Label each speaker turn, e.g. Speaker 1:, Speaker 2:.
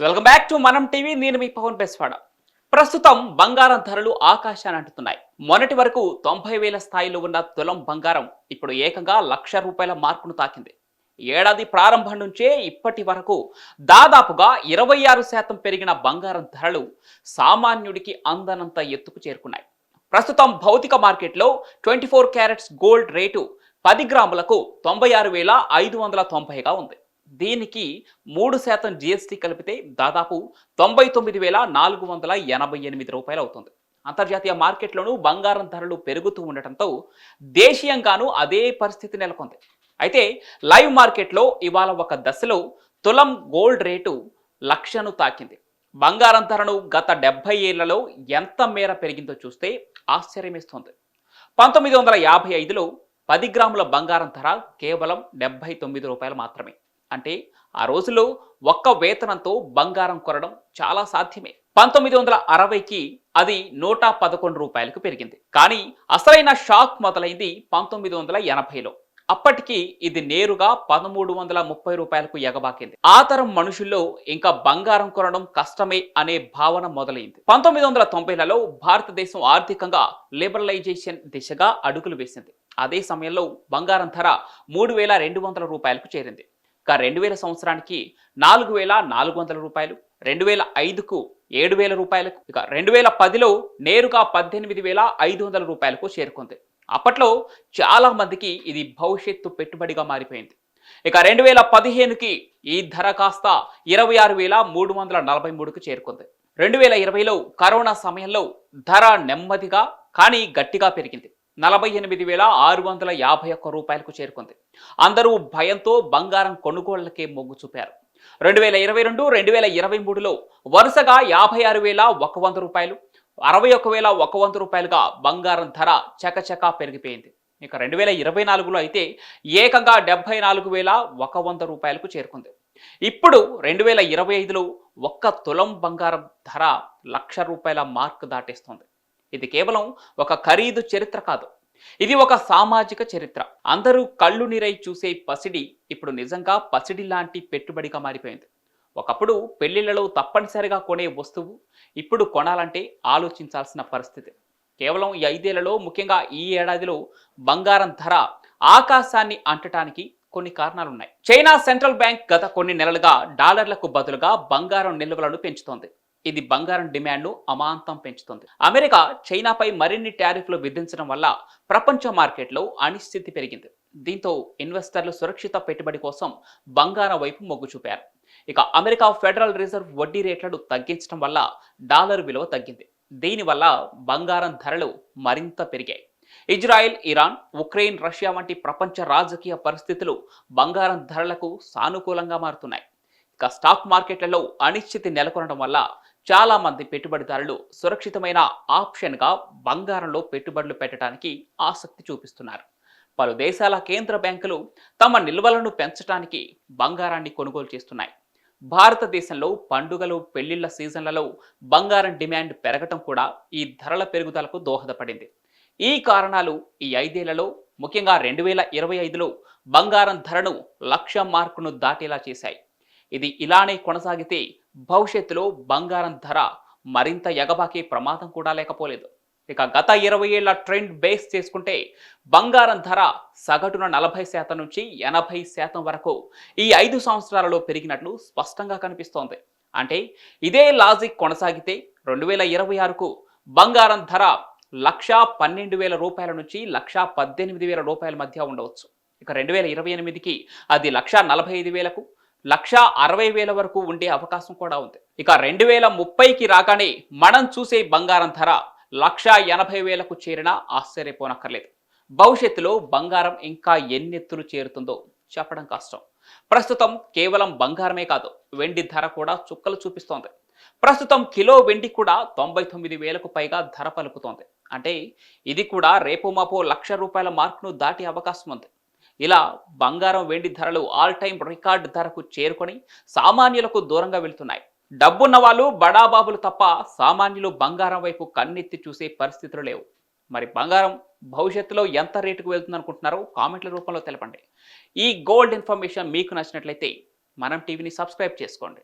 Speaker 1: Welcome back to Manam TV నేను మీ పవన్ బెస్వాడ. ప్రస్తుతం బంగారం ధరలు ఆకాశాన్ని అంటుతున్నాయి. మొన్నటి వరకు తొంభై వేల స్థాయిలో ఉన్న తులం బంగారం ఇప్పుడు ఏకంగా లక్ష రూపాయల మార్కును తాకింది. ఏడాది ప్రారంభం నుంచే ఇప్పటి వరకు దాదాపుగా ఇరవై ఆరు శాతం పెరిగిన బంగారం ధరలు సామాన్యుడికి అందనంత ఎత్తుకు చేరుకున్నాయి. ప్రస్తుతం భౌతిక మార్కెట్లో twenty four carats gold rate పది గ్రాములకు తొంభై ఆరు వేల ఐదు వందల తొంభైగా ఉంది. దీనికి మూడు శాతం జిఎస్టీ కలిపితే దాదాపు తొంభై తొమ్మిది వేల నాలుగు వందల ఎనభై ఎనిమిది రూపాయలు అవుతుంది అంతర్జాతీయ మార్కెట్లోనూ బంగారం ధరలు పెరుగుతూ ఉండటంతో దేశీయంగానూ అదే పరిస్థితి నెలకొంది. అయితే లైవ్ మార్కెట్లో ఇవాళ ఒక దశలో తులం గోల్డ్ రేటు లక్షను తాకింది. బంగారం ధరను గత డెబ్బై ఏళ్ళలో ఎంత మేర పెరిగిందో చూస్తే ఆశ్చర్యమేస్తోంది. పంతొమ్మిది వందల యాభై ఐదులో పది గ్రాముల బంగారం ధర కేవలం డెబ్బై తొమ్మిది రూపాయలు మాత్రమే. అంటే ఆ రోజుల్లో ఒక్క వేతనంతో బంగారం కొనడం చాలా సాధ్యమే. పంతొమ్మిది వందల అరవైకి అది నూట పదకొండు రూపాయలకు పెరిగింది. కానీ అసలైన షాక్ మొదలైంది పంతొమ్మిది వందల ఎనభైలో. అప్పటికి ఇది నేరుగా పదమూడు వందల ముప్పై రూపాయలకు ఎగబాకింది. ఆ తరం మనుషుల్లో ఇంకా బంగారం కొనడం కష్టమే అనే భావన మొదలైంది. పంతొమ్మిది వందల తొంభైలలో భారతదేశం ఆర్థికంగా లిబరలైజేషన్ దిశగా అడుగులు వేసింది. అదే సమయంలో బంగారం ధర మూడు వేల రెండు వందల రూపాయలకు చేరింది. ఇక రెండు వేల సంవత్సరానికి నాలుగు వేల నాలుగు వందల రూపాయలు రెండు వేల ఐదుకు ఏడు వేల రూపాయలకు ఇక రెండు వేల పదిలో నేరుగా పద్దెనిమిది వేల ఐదు వందల రూపాయలకు చేరుకుంది. అప్పట్లో చాలా మందికి ఇది భవిష్యత్తు పెట్టుబడిగా మారిపోయింది. ఇక రెండు వేల పదిహేనుకి ఈ ధర కాస్త ఇరవై ఆరు వేల మూడు వందల నలభై మూడుకు చేరుకుంది. రెండు వేల ఇరవైలో కరోనా సమయంలో ధర నెమ్మదిగా కానీ గట్టిగా పెరిగింది. నలభై ఎనిమిది వేల ఆరు వందల యాభై ఒక్క రూపాయలకు చేరుకుంది. అందరూ భయంతో బంగారం కొనుగోళ్ళకే మొగ్గు చూపారు. రెండు వేల ఇరవై రెండు రెండు వేల ఇరవై మూడులో వరుసగా యాభై ఆరు వేల ఒక వంద రూపాయలు అరవై ఒక వేల ఒక వంద రూపాయలుగా బంగారం ధర చకచకా పెరిగిపోయింది. ఇక రెండు వేల ఇరవై నాలుగులో అయితే ఏకంగా డెబ్బై నాలుగు వేల ఒక వంద రూపాయలకు చేరుకుంది. ఇప్పుడు రెండు వేల ఇరవై ఐదులో ఒక్క తులం బంగారం ధర లక్ష రూపాయల మార్క్ దాటేస్తుంది. ఇది కేవలం ఒక ఖరీదు చరిత్ర కాదు. ఇది ఒక సామాజిక చరిత్ర. అందరూ కళ్ళు నీరై చూసే పసిడి ఇప్పుడు నిజంగా పసిడి లాంటి పెట్టుబడిగా మారిపోయింది. ఒకప్పుడు పెళ్ళిళ్ళలో తప్పనిసరిగా కొనే వస్తువు ఇప్పుడు కొనాలంటే ఆలోచించాల్సిన పరిస్థితి. కేవలం ఈ ఐదేళ్ళలో ముఖ్యంగా ఈ ఏడాదిలో బంగారం ధర ఆకాశాన్ని అంటటానికి కొన్ని కారణాలున్నాయి. చైనా సెంట్రల్ బ్యాంక్ గత కొన్ని నెలలుగా డాలర్లకు బదులుగా బంగారం నిల్వలను పెంచుతోంది. ఇది బంగారం డిమాండ్ను అమాంతం పెంచుతుంది. అమెరికా చైనాపై మరిన్ని ట్యారిఫ్లు విధించడం వల్ల ప్రపంచ మార్కెట్లో అనిశ్చితి పెరిగింది. దీంతో ఇన్వెస్టర్లు సురక్షిత పెట్టుబడి కోసం బంగారం వైపు మొగ్గు చూపారు. ఇక అమెరికా ఫెడరల్ రిజర్వ్ వడ్డీ రేట్లను తగ్గించడం వల్ల డాలర్ విలువ తగ్గింది. దీనివల్ల బంగారం ధరలు మరింత పెరిగాయి. ఇజ్రాయెల్ ఇరాన్ ఉక్రెయిన్ రష్యా వంటి ప్రపంచ రాజకీయ పరిస్థితులు బంగారం ధరలకు సానుకూలంగా మారుతున్నాయి. ఇక స్టాక్ మార్కెట్లలో అనిశ్చితి నెలకొనడం వల్ల చాలా మంది పెట్టుబడిదారులు సురక్షితమైన ఆప్షన్గా బంగారంలో పెట్టుబడులు పెట్టడానికి ఆసక్తి చూపిస్తున్నారు. పలు దేశాల కేంద్ర బ్యాంకులు తమ నిల్వలను పెంచడానికి బంగారాన్ని కొనుగోలు చేస్తున్నాయి. భారతదేశంలో పండుగలు పెళ్ళిళ్ళ సీజన్లలో బంగారం డిమాండ్ పెరగటం కూడా ఈ ధరల పెరుగుదలకు దోహదపడింది. ఈ కారణాలు ఈ ఐదేళ్ళలో ముఖ్యంగా రెండు వేల ఇరవై ఐదులో బంగారం ధరను లక్ష మార్కును దాటేలా చేశాయి. ఇది ఇలానే కొనసాగితే భవిష్యత్తులో బంగారం ధర మరింత ఎగబాకే ప్రమాదం కూడా లేకపోలేదు. ఇక గత ఇరవై ఏళ్ళ ట్రెండ్ బేస్ చేసుకుంటే బంగారం ధర సగటున నలభై శాతం నుంచి ఎనభై శాతం వరకు ఈ ఐదు సంవత్సరాలలో పెరిగినట్లు స్పష్టంగా కనిపిస్తోంది. అంటే ఇదే లాజిక్ కొనసాగితే రెండు వేల ఇరవై ఆరుకు బంగారం ధర లక్షా పన్నెండు వేల రూపాయల నుంచి లక్ష పద్దెనిమిది వేల రూపాయల మధ్య ఉండవచ్చు. ఇక రెండు వేల ఇరవై ఎనిమిదికి అది లక్ష నలభై ఐదు వేలకు లక్ష అరవై వేల వరకు ఉండే అవకాశం కూడా ఉంది. ఇక రెండు వేల ముప్పైకి రాగానే మనం చూసే బంగారం ధర లక్ష ఎనభై వేలకు చేరినా ఆశ్చర్యపోనక్కర్లేదు. భవిష్యత్తులో బంగారం ఇంకా ఎన్నెత్తులు చేరుతుందో చెప్పడం కష్టం. ప్రస్తుతం కేవలం బంగారమే కాదు వెండి ధర కూడా చుక్కలు చూపిస్తోంది. ప్రస్తుతం కిలో వెండి కూడా తొంభై తొమ్మిది వేలకు పైగా ధర పలుకుతోంది. అంటే ఇది కూడా రేపు మాపో లక్ష రూపాయల మార్కును దాటే అవకాశం ఉంది. ఇలా బంగారం వెండి ధరలు ఆల్ టైం రికార్డ్ ధరకు చేరుకొని సామాన్యులకు దూరంగా వెళ్తున్నాయి. డబ్బున్న వాళ్ళు బడాబాబులు తప్ప సామాన్యులు బంగారం వైపు కన్నెత్తి చూసే పరిస్థితులు లేవు. మరి బంగారం భవిష్యత్తులో ఎంత రేటుకు వెళ్తుంది అనుకుంటున్నారో కామెంట్ల రూపంలో తెలపండి. ఈ గోల్డ్ ఇన్ఫర్మేషన్ మీకు నచ్చినట్లయితే మనం టీవీని సబ్స్క్రైబ్ చేసుకోండి.